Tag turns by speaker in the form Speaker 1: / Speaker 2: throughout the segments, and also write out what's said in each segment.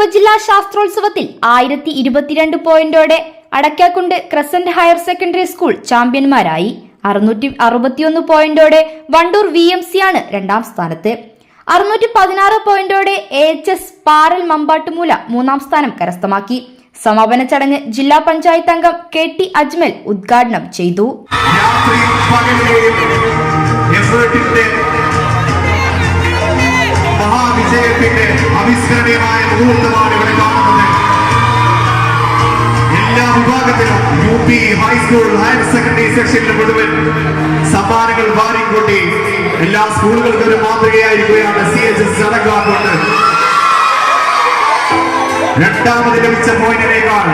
Speaker 1: ഉപജില്ലാ ശാസ്ത്രോത്സവത്തിൽ ആയിരത്തി ഇരുപത്തിരണ്ട് പോയിന്റോടെ Adakkakundu crescent higher secondary school ചാമ്പ്യന്മാരായി. അറുന്നൂറ്റി അറുപത്തിയൊന്ന് പോയിന്റോടെ വണ്ടൂർ വി എം സി ആണ് രണ്ടാം സ്ഥാനത്ത്. അറുന്നൂറ്റി പതിനാറ് പോയിന്റോടെ A H S Paral Mambattumoola മൂന്നാം സ്ഥാനം കരസ്ഥമാക്കി. സമാപന ചടങ്ങ് ജില്ലാ പഞ്ചായത്ത് അംഗം കെ ടി അജ്മൽ ഉദ്ഘാടനം ചെയ്തു.
Speaker 2: മഹാവിജയത്തിന്റെ അവിസ്മരണീയമായ മുഹൂർത്തമാണ് ഇവിടെ കാണുന്നത്. എല്ലാ വിഭാഗത്തിലും U P high school higher secondary സെക്ഷനിലും മുഴുവൻ സമ്മാനങ്ങൾ വാരിക്കൂട്ടി. എല്ലാ സ്കൂളുകൾക്കും ഒരു മാതൃകയായിരിക്കുകയാണ് സി എച്ച് എസ് ചടങ്ങാറുണ്ട് രണ്ടാമത് ലഭിച്ച പോയിന്റിനേക്കാൾ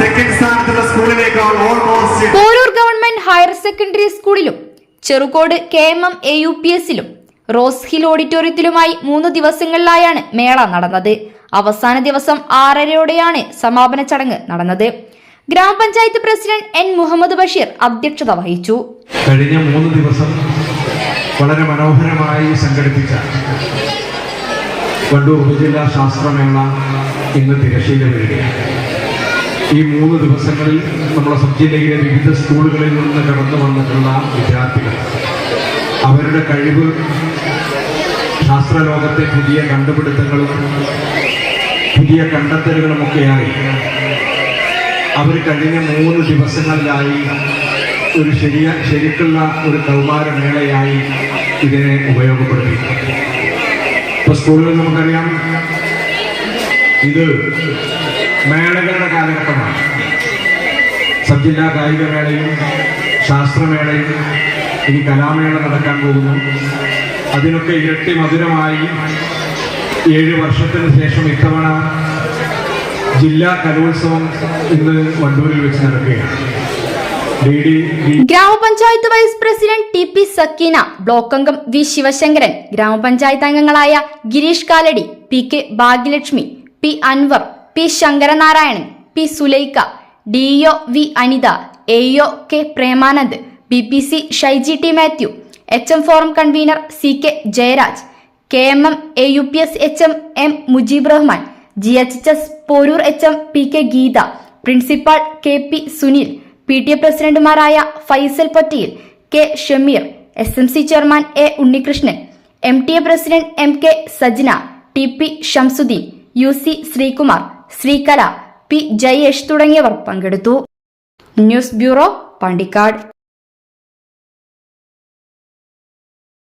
Speaker 2: സെക്കൻഡ് സ്ഥാനത്തുള്ള സ്കൂളിനേക്കാൾ almost
Speaker 1: Poroor government higher secondary സ്കൂളിലും Cherukode K M M A U P എസിലും rose hill ഓഡിറ്റോറിയത്തിലുമായി മൂന്ന് ദിവസങ്ങളിലായാണ് മേള നടന്നത്. അവസാന ദിവസം ആറരയോടെയാണ് സമാപന ചടങ്ങ് നടന്നത്. ഗ്രാമപഞ്ചായത്ത് പ്രസിഡന്റ് എൻ മുഹമ്മദ് ബഷീർ അധ്യക്ഷത വഹിച്ചു.
Speaker 3: കഴിഞ്ഞ മൂന്ന് ദിവസം വളരെ മനോഹരമായി സംഘടിപ്പിച്ച വണ്ടൂർ ഉപജില്ലാ ശാസ്ത്രമേള ഇന്ന് തിരശ്ശീല വരികയാണ് ഈ മൂന്ന് ദിവസങ്ങളിൽ നമ്മുടെ സബ് ജില്ലയിലെ വിവിധ സ്കൂളുകളിൽ നിന്ന് കടന്നു വന്നിട്ടുള്ള വിദ്യാർത്ഥികൾ അവരുടെ കഴിവ് ശാസ്ത്രലോകത്തെ പുതിയ കണ്ടുപിടുത്തങ്ങളും പുതിയ കണ്ടെത്തലുകളുമൊക്കെയായി. അവർ കഴിഞ്ഞ മൂന്ന് ദിവസങ്ങളിലായി ഒരു ശരിയ ശരിക്കുള്ള ഒരു കൗമാരമേളയായി ഇതിനെ ഉപയോഗപ്പെടുത്തി ഇപ്പോൾ സ്കൂളുകളിൽ നമുക്കറിയാം ഇത് മേളകളുടെ കാലഘട്ടമാണ്. സബ്ജില്ലാ കായികമേളയും ശാസ്ത്രമേളയും ഇനി കലാമേള നടക്കാൻ പോകുന്നു. അതിനൊക്കെ ഇരട്ടി മധുരമായി ഏഴ് വർഷത്തിന് ശേഷം ഇത്തവണ ജില്ലാ കലോത്സവം ഇന്ന് വണ്ടൂരിൽ വെച്ച് നടക്കുകയാണ്.
Speaker 1: Gramapanchayat vice president T P Sakkeena block അംഗം വി ശിവശങ്കരൻ ഗ്രാമപഞ്ചായത്ത് അംഗങ്ങളായ Gireesh Kalady P K Bhagyalakshmi P Anwar P Sankaranarayanan P Sulaikha DEO V Anitha A K Premanand B P C Shyji T Mathew H M forum convener C K Jayaraj K M M A U P S H M M Mujeeb Rahman G H H S Poroor H M P K Geetha principal K P Sunil P T A പ്രസിഡന്റുമാരായ Faisal Patel K Shameer S M C chairman A Unnikrishnan M T A president M K Sajna T P Shamsudheen U C Sreekumar Sreekala P Jayesh തുടങ്ങിയവർ പങ്കെടുത്തു. News bureau Pandikkad.